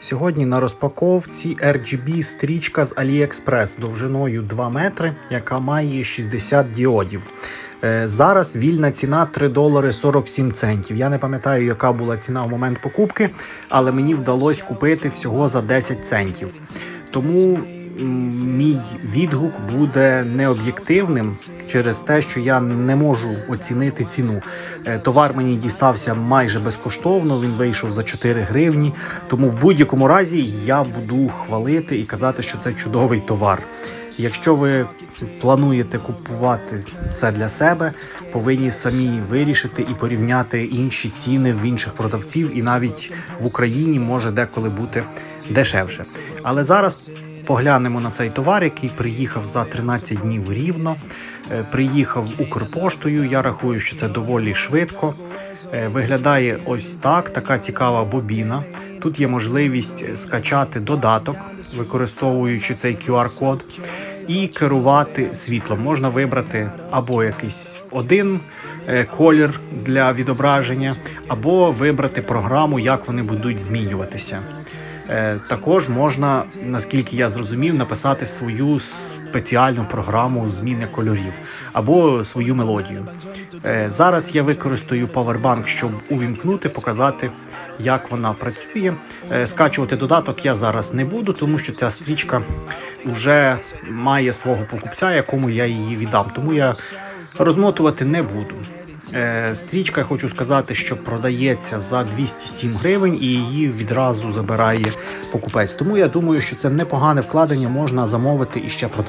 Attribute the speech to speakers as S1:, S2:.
S1: Сьогодні на розпаковці RGB стрічка з AliExpress довжиною 2 метри, яка має 60 діодів. Е, Зараз вільна ціна 3 долари 47 центів. Я не пам'ятаю, яка була ціна в момент покупки, але мені вдалося купити всього за 10 центів. Тому мій відгук буде необ'єктивним через те, що я не можу оцінити ціну. Е, Товар мені дістався майже безкоштовно. Він вийшов за 4 гривні. Тому в будь-якому разі я буду хвалити і казати, що це чудовий товар. Якщо ви плануєте купувати це для себе, повинні самі вирішити і порівняти інші ціни в інших продавців, і навіть в Україні може деколи бути дешевше. Але зараз поглянемо на цей товар, який приїхав за 13 днів рівно. Е, Приїхав Укрпоштою. Я рахую, що це доволі швидко. Е, Виглядає ось так, така цікава бобіна. Тут є можливість скачати додаток, використовуючи цей QR-код, і керувати світлом. Можна вибрати або якийсь один е, колір для відображення, або вибрати програму, як вони будуть змінюватися. Е, Також можна, наскільки я зрозумів, написати свою спеціальну програму зміни кольорів або свою мелодію. Е, Зараз я використаю Powerbank, щоб увімкнути, показати, як вона працює. Е, Скачувати додаток я зараз не буду, тому що ця стрічка вже має свого покупця, якому я її віддам. Тому я розмотувати не буду. Е, Стрічка, я хочу сказати, що продається за 207 гривень і її відразу забирає покупець. Тому я думаю, що це непогане вкладення можна замовити і ще продати.